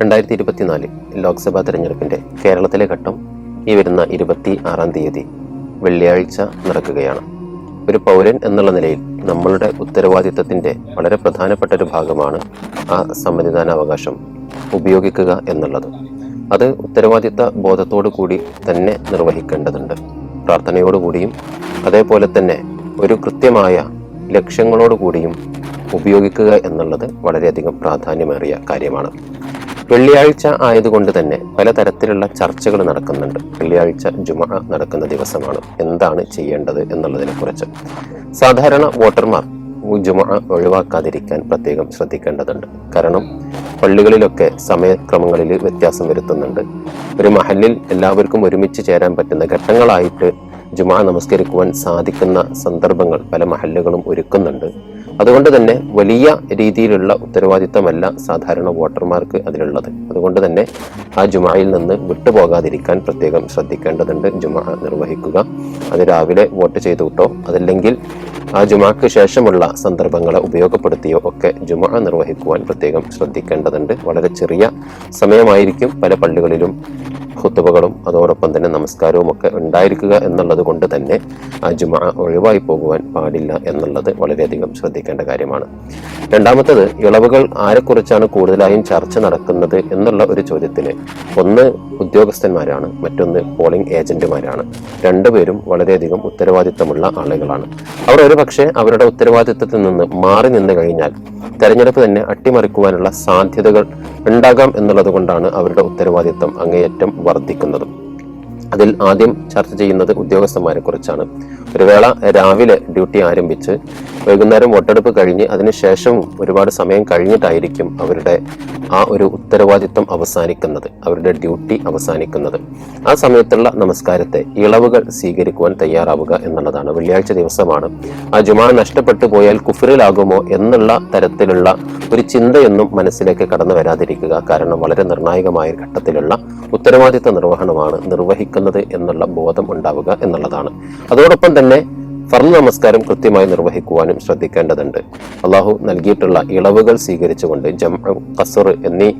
രണ്ടായിരത്തി ഇരുപത്തിനാല് ലോക്സഭാ തെരഞ്ഞെടുപ്പിന്റെ കേരളത്തിലെ ഘട്ടം ഈ വരുന്ന ഇരുപത്തി ആറാം തീയതി വെള്ളിയാഴ്ച നടക്കുകയാണ്. ഒരു പൗരൻ എന്നുള്ള നിലയിൽ നമ്മളുടെ ഉത്തരവാദിത്തത്തിന്റെ വളരെ പ്രധാനപ്പെട്ട ഒരു ഭാഗമാണ് ആ സമ്മതിദാനാവകാശം ഉപയോഗിക്കുക എന്നുള്ളത്. അത് ഉത്തരവാദിത്ത ബോധത്തോടു കൂടി തന്നെ നിർവഹിക്കേണ്ടതുണ്ട്. പ്രാർത്ഥനയോടുകൂടിയും അതേപോലെ തന്നെ ഒരു കൃത്യമായ ലക്ഷ്യങ്ങളോടുകൂടിയും ഉപയോഗിക്കുക എന്നുള്ളത് വളരെയധികം പ്രാധാന്യമേറിയ കാര്യമാണ്. വെള്ളിയാഴ്ച ആയതുകൊണ്ട് തന്നെ പലതരത്തിലുള്ള ചർച്ചകൾ നടക്കുന്നുണ്ട്. വെള്ളിയാഴ്ച ജുമ നടക്കുന്ന ദിവസമാണ് എന്താണ് ചെയ്യേണ്ടത് എന്നുള്ളതിനെ കുറിച്ച്. സാധാരണ വോട്ടർമാർ ജുമ ഒഴിവാക്കാതിരിക്കാൻ പ്രത്യേകം ശ്രദ്ധിക്കേണ്ടതുണ്ട്. കാരണം പള്ളികളിലൊക്കെ സമയക്രമങ്ങളിൽ വ്യത്യാസം വരുത്തുന്നുണ്ട്. ഒരു മഹലിൽ എല്ലാവർക്കും ഒരുമിച്ച് ചേരാൻ പറ്റുന്ന ഘട്ടങ്ങളായിട്ട് ജുമാ നമസ്കരിക്കുവാൻ സാധിക്കുന്ന സന്ദർഭങ്ങൾ പല മഹല്ലുകളും ഒരുക്കുന്നുണ്ട്. അതുകൊണ്ട് തന്നെ വലിയ രീതിയിലുള്ള ഉത്തരവാദിത്തമല്ല സാധാരണ വോട്ടർമാർക്ക് അതിലുള്ളത്. അതുകൊണ്ട് തന്നെ ആ ജുമായിൽ നിന്ന് വിട്ടുപോകാതിരിക്കാൻ പ്രത്യേകം ശ്രദ്ധിക്കേണ്ടതുണ്ട്. ജുമാ നിർവഹിക്കുക. അത് രാവിലെ വോട്ട് ചെയ്തു കിട്ടോ അതല്ലെങ്കിൽ ആ ജുമാക്ക് ശേഷമുള്ള സന്ദർഭങ്ങളെ ഉപയോഗപ്പെടുത്തിയോ ഒക്കെ ജുമാ നിർവഹിക്കുവാൻ പ്രത്യേകം ശ്രദ്ധിക്കേണ്ടതുണ്ട്. വളരെ ചെറിയ സമയമായിരിക്കും പല പള്ളികളിലും ഖുത്തുബകളും അതോടൊപ്പം തന്നെ നമസ്കാരവും ഒക്കെ ഉണ്ടായിരിക്കുക എന്നുള്ളത് കൊണ്ട് തന്നെ ആ ജുമ ഒഴിവായി പോകുവാൻ പാടില്ല എന്നുള്ളത് വളരെയധികം ശ്രദ്ധിക്കേണ്ട കാര്യമാണ്. രണ്ടാമത്തത് ഇളവുകൾ ആരെക്കുറിച്ചാണ് കൂടുതലായും ചർച്ച നടക്കുന്നത് എന്നുള്ള ഒരു ചോദ്യത്തിന് ഒന്ന് ഉദ്യോഗസ്ഥന്മാരാണ് മറ്റൊന്ന് പോളിംഗ് ഏജന്റുമാരാണ്. രണ്ടുപേരും വളരെയധികം ഉത്തരവാദിത്തമുള്ള ആളുകളാണ്. അവർ ഒരു പക്ഷേ അവരുടെ ഉത്തരവാദിത്തത്തിൽ നിന്ന് മാറി നിന്ന് കഴിഞ്ഞാൽ തെരഞ്ഞെടുപ്പ് തന്നെ അട്ടിമറിക്കുവാനുള്ള സാധ്യതകൾ ഉണ്ടാകാം എന്നുള്ളത് കൊണ്ടാണ് അവരുടെ ഉത്തരവാദിത്തം അങ്ങേയറ്റം വർദ്ധിക്കുന്നത്. അതിൽ ആദ്യം ചർച്ച ചെയ്യുന്നത് ഉദ്യോഗസ്ഥന്മാരെ കുറിച്ചാണ് ഒരു വേള രാവിലെ ഡ്യൂട്ടി ആരംഭിച്ച് വൈകുന്നേരം വോട്ടെടുപ്പ് കഴിഞ്ഞ് അതിനുശേഷം ഒരുപാട് സമയം കഴിഞ്ഞിട്ടായിരിക്കും അവരുടെ ആ ഒരു ഉത്തരവാദിത്വം അവസാനിക്കുന്നത് അവരുടെ ഡ്യൂട്ടി അവസാനിക്കുന്നത്. ആ സമയത്തുള്ള നമസ്കാരത്തെ ഇളവുകൾ സ്വീകരിക്കുവാൻ തയ്യാറാവുക എന്നുള്ളതാണ്. വെള്ളിയാഴ്ച ദിവസമാണ്. ആ ജുമാ നഷ്ടപ്പെട്ടു പോയാൽ കുഫറിലാകുമോ എന്നുള്ള തരത്തിലുള്ള ഒരു ചിന്തയൊന്നും മനസ്സിലേക്ക് കടന്നു വരാതിരിക്കുക കാരണം വളരെ നിർണായകമായ ഘട്ടത്തിലുള്ള ഉത്തരവാദിത്ത നിർവഹണമാണ് നിർവഹിക്കുന്നത്. എന്നുള്ള ബോധം ഉണ്ടാവുക എന്നുള്ളതാണ്. അതോടൊപ്പം തന്നെ ഫർൾ നമസ്കാരം കൃത്യമായി നിർവഹിക്കുവാനും ശ്രദ്ധിക്കേണ്ടതുണ്ട്. അള്ളാഹു നൽകിയിട്ടുള്ള ഇളവുകൾ സ്വീകരിച്ചുകൊണ്ട് ജം കസർ എന്നീ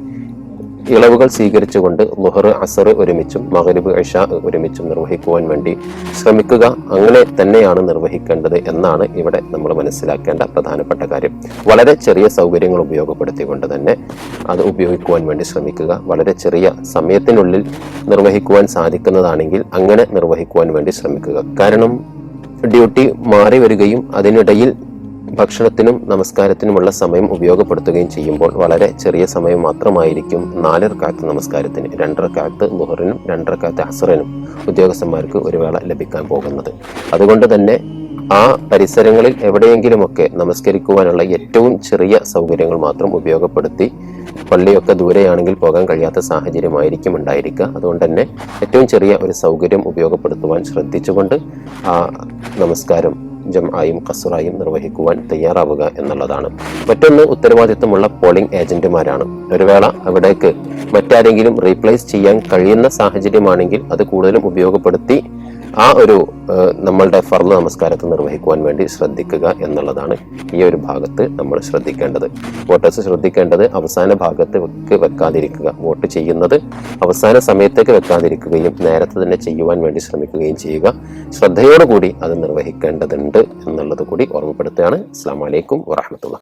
ഇളവുകൾ സ്വീകരിച്ചുകൊണ്ട് ലുഹർ അസർ ഒരുമിച്ചും മഹരിബ് ഇഷ ഒരുമിച്ചും നിർവഹിക്കുവാൻ വേണ്ടി ശ്രമിക്കുക. അങ്ങനെ തന്നെയാണ് നിർവഹിക്കേണ്ടത് എന്നാണ് ഇവിടെ നമ്മൾ മനസ്സിലാക്കേണ്ട പ്രധാനപ്പെട്ട കാര്യം. വളരെ ചെറിയ സൗകര്യങ്ങൾ ഉപയോഗപ്പെടുത്തിക്കൊണ്ട് തന്നെ അത് ഉപയോഗിക്കുവാൻ വേണ്ടി ശ്രമിക്കുക. വളരെ ചെറിയ സമയത്തിനുള്ളിൽ നിർവഹിക്കുവാൻ സാധിക്കുന്നതാണെങ്കിൽ അങ്ങനെ നിർവഹിക്കുവാൻ വേണ്ടി ശ്രമിക്കുക. കാരണം ഡ്യൂട്ടി മാറി വരികയും അതിനിടയിൽ ഭക്ഷണത്തിനും നമസ്കാരത്തിനുമുള്ള സമയം ഉപയോഗപ്പെടുത്തുകയും ചെയ്യുമ്പോൾ വളരെ ചെറിയ സമയം മാത്രമായിരിക്കും നാലരക്കാത്ത് നമസ്കാരത്തിന് രണ്ടരക്കാത്ത് ബുഹറിനും രണ്ടരക്കാത്ത് അസറിനും ഉദ്യോഗസ്ഥന്മാർക്ക് ഒരു വേള ലഭിക്കാൻ പോകുന്നത്. അതുകൊണ്ട് തന്നെ ആ പരിസരങ്ങളിൽ എവിടെയെങ്കിലുമൊക്കെ നമസ്കരിക്കുവാനുള്ള ഏറ്റവും ചെറിയ സൗകര്യങ്ങൾ മാത്രം ഉപയോഗപ്പെടുത്തി പള്ളിയൊക്കെ ദൂരെയാണെങ്കിൽ പോകാൻ കഴിയാത്ത സാഹചര്യമായിരിക്കും ഉണ്ടായിരിക്കുക. അതുകൊണ്ട് തന്നെ ഏറ്റവും ചെറിയ ഒരു സൗകര്യം ഉപയോഗപ്പെടുത്തുവാൻ ശ്രദ്ധിച്ചുകൊണ്ട് ആ നമസ്കാരം ജംആയും കസുറായും നിർവഹിക്കുവാൻ തയ്യാറാവുക എന്നുള്ളതാണ്. മറ്റൊന്ന് ഉത്തരവാദിത്തമുള്ള പോളിംഗ് ഏജന്റുമാരാണ് ഒരു വേള അവിടേക്ക് മറ്റാരെങ്കിലും റീപ്ലേസ് ചെയ്യാൻ കഴിയുന്ന സാഹചര്യമാണെങ്കിൽ അത് കൂടുതലും ഉപയോഗപ്പെടുത്തി ആ ഒരു നമ്മളുടെ ഫർദ് നമസ്കാരത്തെ നിർവഹിക്കുവാൻ വേണ്ടി ശ്രദ്ധിക്കുക എന്നുള്ളതാണ് ഈ ഒരു ഭാഗത്ത് നമ്മൾ ശ്രദ്ധിക്കേണ്ടത്. വോട്ടേഴ്സ് ശ്രദ്ധിക്കേണ്ടത് അവസാന ഭാഗത്ത് വെക്കാതിരിക്കുക. വോട്ട് ചെയ്യുന്നത് അവസാന സമയത്തേക്ക് വെക്കാതിരിക്കുകയും നേരത്തെ തന്നെ ചെയ്യുവാൻ വേണ്ടി ശ്രമിക്കുകയും ചെയ്യുക. ശ്രദ്ധയോടുകൂടി അത് നിർവഹിക്കേണ്ടതുണ്ട് എന്നുള്ളത് കൂടി ഓർമ്മപ്പെടുത്തുകയാണ്. അസ്സാം വലൈക്കും വറഹമത്തുള്ള